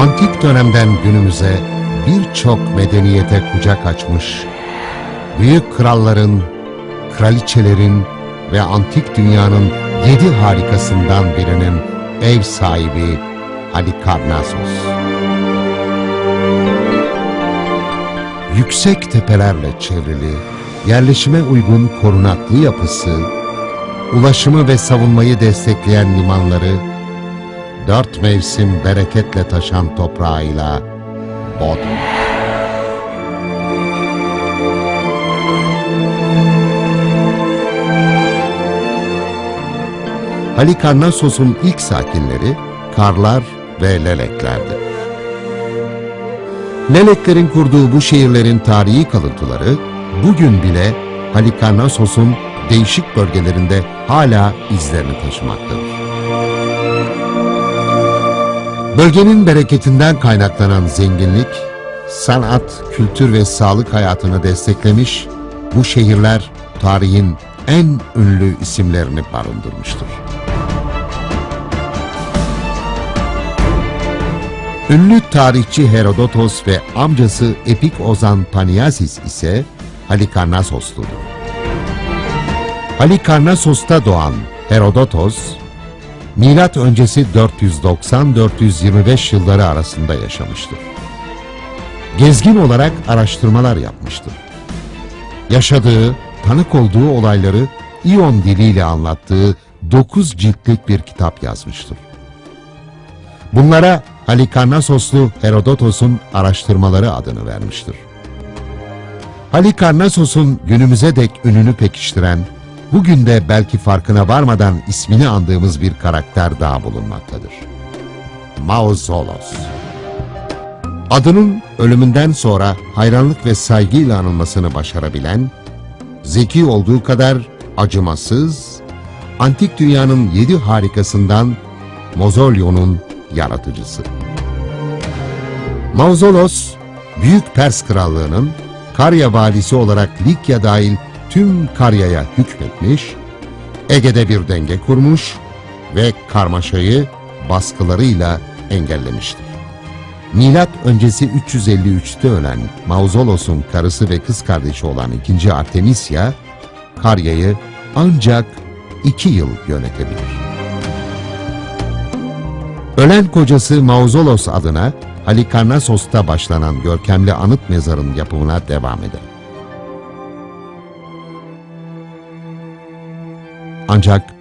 Antik dönemden günümüze birçok medeniyete kucak açmış, büyük kralların, kraliçelerin ve antik dünyanın yedi harikasından birinin ev sahibi Halikarnassos. Yüksek tepelerle çevrili, yerleşime uygun korunaklı yapısı, ulaşımı ve savunmayı destekleyen limanları, dört mevsim bereketle taşan toprağıyla Bodrum. Halikarnassos'un ilk sakinleri Karlar ve Leleklerdi. Leleklerin kurduğu bu şehirlerin tarihi kalıntıları bugün bile Halikarnassos'un değişik bölgelerinde hala izlerini taşımaktadır. Bölgenin bereketinden kaynaklanan zenginlik, sanat, kültür ve sağlık hayatını desteklemiş, bu şehirler tarihin en ünlü isimlerini barındırmıştır. Ünlü tarihçi Herodotos ve amcası epik ozan Paniasis ise Halikarnassosludur. Halikarnassos'ta doğan Herodotos, milat öncesi 490-425 yılları arasında yaşamıştır. Gezgin olarak araştırmalar yapmıştır. Yaşadığı, tanık olduğu olayları İyon diliyle anlattığı 9 ciltlik bir kitap yazmıştır. Bunlara Halikarnassoslu Herodotos'un araştırmaları adını vermiştir. Halikarnassos'un günümüze dek ününü pekiştiren, bugün de belki farkına varmadan ismini andığımız bir karakter daha bulunmaktadır. Mausolos. Adının ölümünden sonra hayranlık ve saygıyla anılmasını başarabilen, zeki olduğu kadar acımasız, antik dünyanın yedi harikasından Mozolyon'un yaratıcısı. Mausolos, Büyük Pers Krallığı'nın Karya valisi olarak Likya dahil tüm Karya'ya hükmetmiş, Ege'de bir denge kurmuş ve karmaşayı baskılarıyla engellemiştir. Milat öncesi 353'te ölen Mausolos'un karısı ve kız kardeşi olan 2. Artemisya, Karya'yı ancak iki yıl yönetebilir. Ölen kocası Mausolos adına Halikarnassos'ta başlanan görkemli anıt mezarın yapımına devam eder. Ancak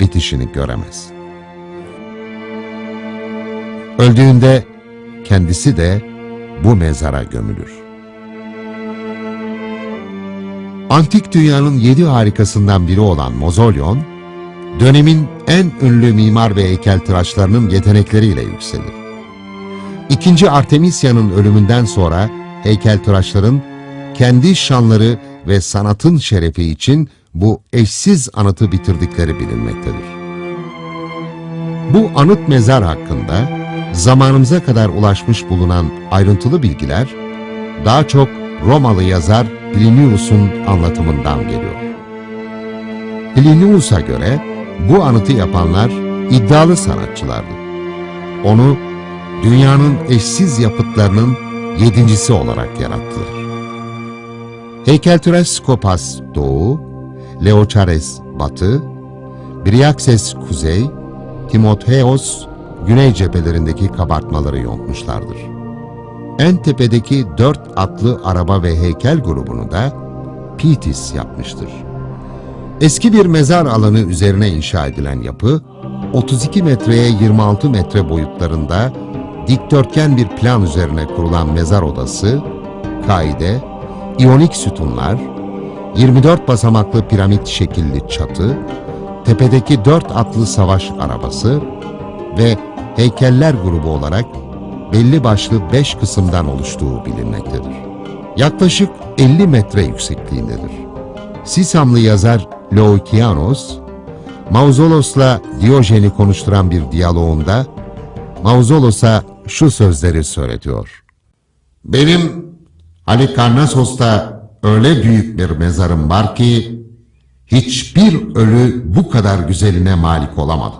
bitişini göremez. Öldüğünde kendisi de bu mezara gömülür. Antik dünyanın yedi harikasından biri olan Mozolyon, dönemin en ünlü mimar ve heykeltıraşlarının yetenekleriyle yükselir. İkinci Artemisya'nın ölümünden sonra heykeltıraşların kendi şanları ve sanatın şerefi için bu eşsiz anıtı bitirdikleri bilinmektedir. Bu anıt mezar hakkında zamanımıza kadar ulaşmış bulunan ayrıntılı bilgiler daha çok Romalı yazar Plinius'un anlatımından geliyor. Plinius'a göre bu anıtı yapanlar iddialı sanatçılardı. Onu dünyanın eşsiz yapıtlarının yedincisi olarak yarattılar. Heykeltıraş Skopas doğu, Leochares batı, Briakses kuzey, Timotheos güney cephelerindeki kabartmaları yontmuşlardır. En tepedeki dört atlı araba ve heykel grubunu da Pitis yapmıştır. Eski bir mezar alanı üzerine inşa edilen yapı, 32 metreye 26 metre boyutlarında dikdörtgen bir plan üzerine kurulan mezar odası, kaide, iyonik sütunlar, 24 basamaklı piramit şekilli çatı, tepedeki dört atlı savaş arabası ve heykeller grubu olarak belli başlı beş kısımdan oluştuğu bilinmektedir. Yaklaşık 50 metre yüksekliğindedir. Sisamlı yazar Laokianos, Mauzolos'la Diyojen'i konuşturan bir diyaloğunda Mauzolos'a şu sözleri söyletiyor. Benim Halikarnassos'ta öyle büyük bir mezarım var ki hiçbir ölü bu kadar güzeline malik olamadı.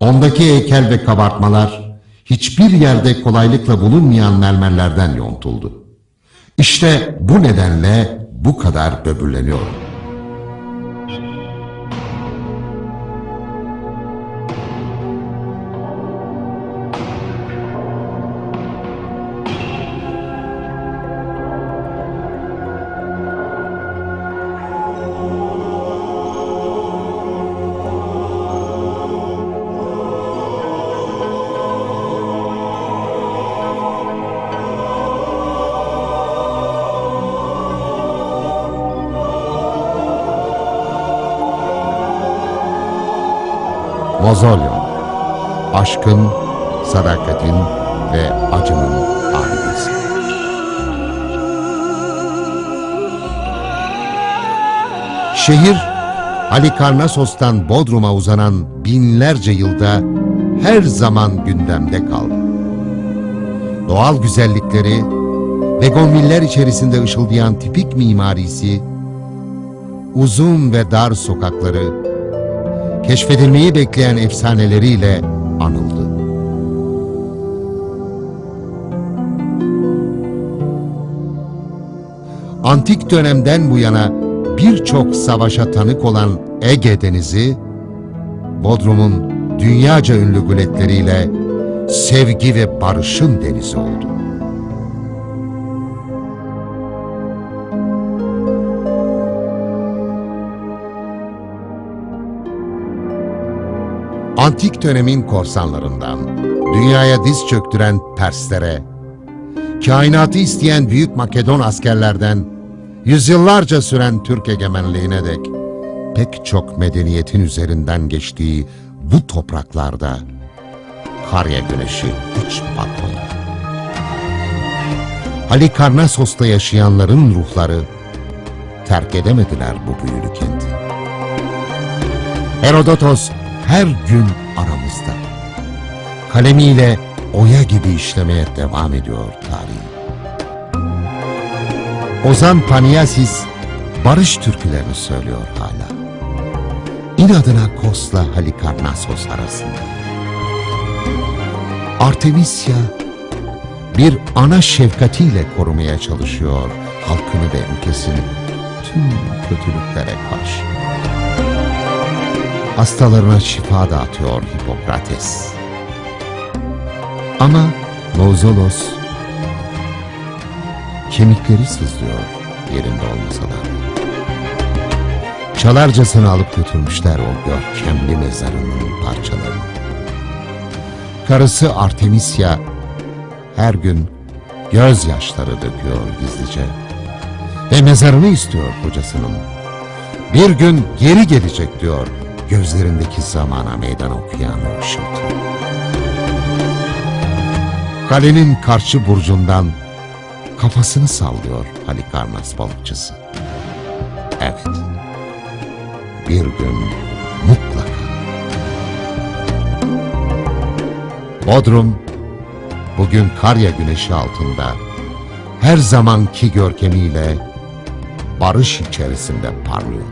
Ondaki heykel ve kabartmalar hiçbir yerde kolaylıkla bulunmayan mermerlerden yontuldu. İşte bu nedenle bu kadar böbürleniyorum. Mozolyon, aşkın, sadakatin ve acının abidesi. Şehir, Halikarnassos'tan Bodrum'a uzanan binlerce yılda her zaman gündemde kaldı. Doğal güzellikleri, Vegonviller içerisinde ışıldayan tipik mimarisi, uzun ve dar sokakları, keşfedilmeyi bekleyen efsaneleriyle anıldı. Antik dönemden bu yana birçok savaşa tanık olan Ege Denizi, Bodrum'un dünyaca ünlü guletleriyle sevgi ve barışın denizi oldu. Antik dönemin korsanlarından, dünyaya diz çöktüren Perslere, kainatı isteyen Büyük Makedon askerlerden, yüzyıllarca süren Türk egemenliğine dek, pek çok medeniyetin üzerinden geçtiği bu topraklarda, Karya güneşi hiç batmadı. Halikarnassos'ta yaşayanların ruhları, terk edemediler bu büyülü kenti. Herodotos her gün aramızda. Kalemiyle oya gibi işlemeye devam ediyor tarihi. Ozan Paniasis barış türkülerini söylüyor hala. İnadına Kos'la Halikarnassos arasında. Artemisya bir ana şefkatiyle korumaya çalışıyor halkını ve ülkesini tüm kötülüklere karşı. Hastalarına şifa dağıtıyor Hipokrates. Ama Nozolos kemikleri sızlıyor yerinde olmasalar. Çalarcasını alıp götürmüşler o görkemli mezarının parçalarını. Karısı Artemisya her gün gözyaşları döküyor gizlice ve mezarını istiyor kocasının. Bir gün geri gelecek diyor gözlerindeki zamana meydan okuyan ışıltı. Kalenin karşı burcundan kafasını sallıyor Halikarnas balıkçısı. Evet, bir gün mutlaka. Bodrum, bugün Karya güneşi altında her zamanki görkemiyle barış içerisinde parlıyor.